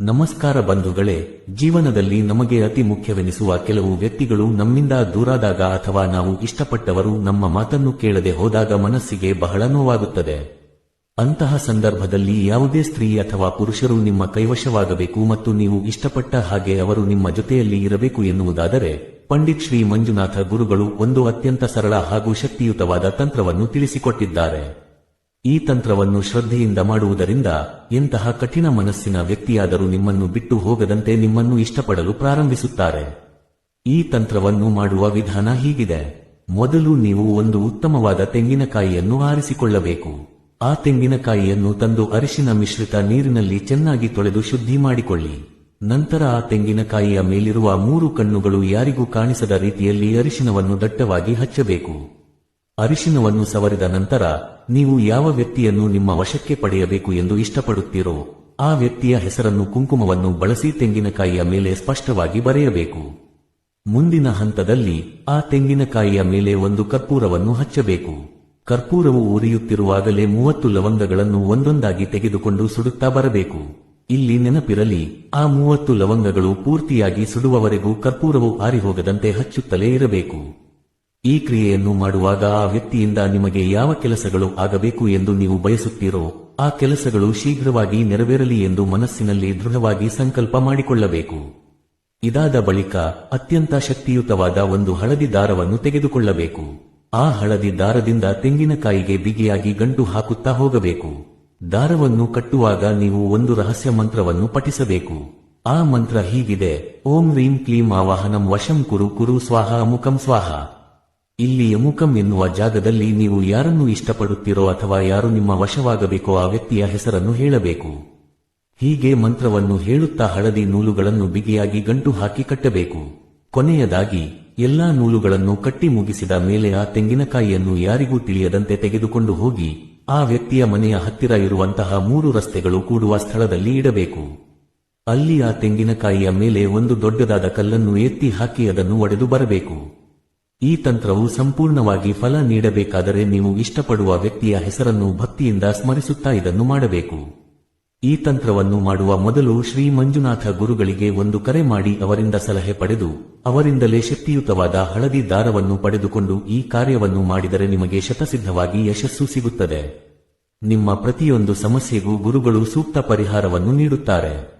ನಮಸ್ಕಾರ ಬಂಧುಗಳೇ, ಜೀವನದಲ್ಲಿ ನಮಗೆ ಅತಿ ಮುಖ್ಯವೆನಿಸುವ ಕೆಲವು ವ್ಯಕ್ತಿಗಳು ನಮ್ಮಿಂದ ದೂರಾದಾಗ ಅಥವಾ ನಾವು ಇಷ್ಟಪಟ್ಟವರು ನಮ್ಮ ಮಾತನ್ನು ಕೇಳದೆ ಹೋದಾಗ ಮನಸ್ಸಿಗೆ ಬಹಳ ನೋವಾಗುತ್ತದೆ. ಅಂತಹ ಸಂದರ್ಭದಲ್ಲಿ ಯಾವುದೇ ಸ್ತ್ರೀ ಅಥವಾ ಪುರುಷರು ನಿಮ್ಮ ಕೈವಶವಾಗಬೇಕು ಮತ್ತು ನೀವು ಇಷ್ಟಪಟ್ಟ ಹಾಗೆ ಅವರು ನಿಮ್ಮ ಜೊತೆಯಲ್ಲಿ ಇರಬೇಕು ಎನ್ನುವುದಾದರೆ, ಪಂಡಿತ್ ಶ್ರೀ ಮಂಜುನಾಥ ಗುರುಗಳು ಒಂದು ಅತ್ಯಂತ ಸರಳ ಹಾಗೂ ಶಕ್ತಿಯುತವಾದ ತಂತ್ರವನ್ನು ತಿಳಿಸಿಕೊಟ್ಟಿದ್ದಾರೆ. ಈ ತಂತ್ರವನ್ನು ಶ್ರದ್ಧೆಯಿಂದ ಮಾಡುವುದರಿಂದ ಎಂತಹ ಕಠಿಣ ಮನಸ್ಸಿನ ವ್ಯಕ್ತಿಯಾದರೂ ನಿಮ್ಮನ್ನು ಬಿಟ್ಟು ಹೋಗದಂತೆ ನಿಮ್ಮನ್ನು ಇಷ್ಟಪಡಲು ಪ್ರಾರಂಭಿಸುತ್ತಾರೆ. ಈ ತಂತ್ರವನ್ನು ಮಾಡುವ ವಿಧಾನ ಹೀಗಿದೆ. ಮೊದಲು ನೀವು ಒಂದು ಉತ್ತಮವಾದ ತೆಂಗಿನಕಾಯಿಯನ್ನು ಆರಿಸಿಕೊಳ್ಳಬೇಕು. ಆ ತೆಂಗಿನಕಾಯಿಯನ್ನು ತಂದು ಅರಿಶಿನ ಮಿಶ್ರಿತ ನೀರಿನಲ್ಲಿ ಚೆನ್ನಾಗಿ ತೊಳೆದು ಶುದ್ಧಿ ಮಾಡಿಕೊಳ್ಳಿ. ನಂತರ ಆ ತೆಂಗಿನಕಾಯಿಯ ಮೇಲಿರುವ ಮೂರು ಕಣ್ಣುಗಳು ಯಾರಿಗೂ ಕಾಣಿಸದ ರೀತಿಯಲ್ಲಿ ಅರಿಶಿನವನ್ನು ದಟ್ಟವಾಗಿ ಹಚ್ಚಬೇಕು. ಅರಿಶಿನವನ್ನು ಸವರಿದ ನಂತರ ನೀವು ಯಾವ ವ್ಯಕ್ತಿಯನ್ನು ನಿಮ್ಮ ವಶಕ್ಕೆ ಪಡೆಯಬೇಕು ಎಂದು ಇಷ್ಟಪಡುತ್ತೀರೋ, ಆ ವ್ಯಕ್ತಿಯ ಹೆಸರನ್ನು ಕುಂಕುಮವನ್ನು ಬಳಸಿ ತೆಂಗಿನಕಾಯಿಯ ಮೇಲೆ ಸ್ಪಷ್ಟವಾಗಿ ಬರೆಯಬೇಕು. ಮುಂದಿನ ಹಂತದಲ್ಲಿ ಆ ತೆಂಗಿನಕಾಯಿಯ ಮೇಲೆ ಒಂದು ಕರ್ಪೂರವನ್ನು ಹಚ್ಚಬೇಕು. ಕರ್ಪೂರವು ಉರಿಯುತ್ತಿರುವಾಗಲೇ ಮೂವತ್ತು ಲವಂಗಗಳನ್ನು ಒಂದೊಂದಾಗಿ ತೆಗೆದುಕೊಂಡು ಸುಡುತ್ತಾ ಬರಬೇಕು. ಇಲ್ಲಿ ನೆನಪಿರಲಿ, ಆ ಮೂವತ್ತು ಲವಂಗಗಳು ಪೂರ್ತಿಯಾಗಿ ಸುಡುವವರೆಗೂ ಕರ್ಪೂರವು ಆರಿಹೋಗದಂತೆ ಹಚ್ಚುತ್ತಲೇ ಇರಬೇಕು. ಈ ಕ್ರಿಯೆಯನ್ನು ಮಾಡುವಾಗ ಆ ವ್ಯಕ್ತಿಯಿಂದ ನಿಮಗೆ ಯಾವ ಕೆಲಸಗಳು ಆಗಬೇಕು ಎಂದು ನೀವು ಬಯಸುತ್ತೀರೋ, ಆ ಕೆಲಸಗಳು ಶೀಘ್ರವಾಗಿ ನೆರವೇರಲಿ ಎಂದು ಮನಸ್ಸಿನಲ್ಲಿ ದೃಢವಾಗಿ ಸಂಕಲ್ಪ ಮಾಡಿಕೊಳ್ಳಬೇಕು. ಇದಾದ ಬಳಿಕ ಅತ್ಯಂತ ಶಕ್ತಿಯುತವಾದ ಒಂದು ಹಳದಿ ದಾರವನ್ನು ತೆಗೆದುಕೊಳ್ಳಬೇಕು. ಆ ಹಳದಿ ದಾರದಿಂದ ತೆಂಗಿನಕಾಯಿಗೆ ಬಿಗಿಯಾಗಿ ಗಂಟು ಹಾಕುತ್ತಾ ಹೋಗಬೇಕು. ದಾರವನ್ನು ಕಟ್ಟುವಾಗ ನೀವು ಒಂದು ರಹಸ್ಯ ಮಂತ್ರವನ್ನು ಪಠಿಸಬೇಕು. ಆ ಮಂತ್ರ ಹೀಗಿದೆ, ಓಂ ರೀಂ ಕ್ಲೀಂ ಆವಾಹನಂ ವಶಂ ಕುರು ಕುರು ಸ್ವಾಹ ಮುಖಂ ಸ್ವಾಹ. ಇಲ್ಲಿ ಯಮುಕಂ ಎನ್ನುವ ಜಾಗದಲ್ಲಿ ನೀವು ಯಾರನ್ನು ಇಷ್ಟಪಡುತ್ತೀರೋ ಅಥವಾ ಯಾರು ನಿಮ್ಮ ವಶವಾಗಬೇಕೋ ಆ ವ್ಯಕ್ತಿಯ ಹೆಸರನ್ನು ಹೇಳಬೇಕು. ಹೀಗೆ ಮಂತ್ರವನ್ನು ಹೇಳುತ್ತಾ ಹಳದಿ ನೂಲುಗಳನ್ನು ಬಿಗಿಯಾಗಿ ಗಂಟು ಹಾಕಿ ಕಟ್ಟಬೇಕು. ಕೊನೆಯದಾಗಿ, ಎಲ್ಲಾ ನೂಲುಗಳನ್ನು ಕಟ್ಟಿ ಮುಗಿಸಿದ ಮೇಲೆ ಆ ತೆಂಗಿನಕಾಯಿಯನ್ನು ಯಾರಿಗೂ ತಿಳಿಯದಂತೆ ತೆಗೆದುಕೊಂಡು ಹೋಗಿ, ಆ ವ್ಯಕ್ತಿಯ ಮನೆಯ ಹತ್ತಿರ ಇರುವಂತಹ ಮೂರು ರಸ್ತೆಗಳು ಕೂಡುವ ಸ್ಥಳದಲ್ಲಿ ಇಡಬೇಕು. ಅಲ್ಲಿ ಆ ತೆಂಗಿನಕಾಯಿಯ ಮೇಲೆ ಒಂದು ದೊಡ್ಡದಾದ ಕಲ್ಲನ್ನು ಎತ್ತಿ ಹಾಕಿ ಅದನ್ನು ಒಡೆದು ಬರಬೇಕು. ಈ ತಂತ್ರವು ಸಂಪೂರ್ಣವಾಗಿ ಫಲ ನೀಡಬೇಕಾದರೆ ನೀವು ಇಷ್ಟಪಡುವ ವ್ಯಕ್ತಿಯ ಹೆಸರನ್ನು ಭಕ್ತಿಯಿಂದ ಸ್ಮರಿಸುತ್ತಾ ಇದನ್ನು ಮಾಡಬೇಕು. ಈ ತಂತ್ರವನ್ನು ಮಾಡುವ ಮೊದಲು ಶ್ರೀ ಮಂಜುನಾಥ ಗುರುಗಳಿಗೆ ಒಂದು ಕರೆ ಮಾಡಿ ಅವರಿಂದ ಸಲಹೆ ಪಡೆದು, ಅವರಿಂದಲೇ ಶಕ್ತಿಯುತವಾದ ಹಳದಿ ದಾರವನ್ನು ಪಡೆದುಕೊಂಡು ಈ ಕಾರ್ಯವನ್ನು ಮಾಡಿದರೆ ನಿಮಗೆ ಶತಸಿದ್ಧವಾಗಿ ಯಶಸ್ಸು ಸಿಗುತ್ತದೆ. ನಿಮ್ಮ ಪ್ರತಿಯೊಂದು ಸಮಸ್ಯೆಗೂ ಗುರುಗಳು ಸೂಕ್ತ ಪರಿಹಾರವನ್ನು ನೀಡುತ್ತಾರೆ.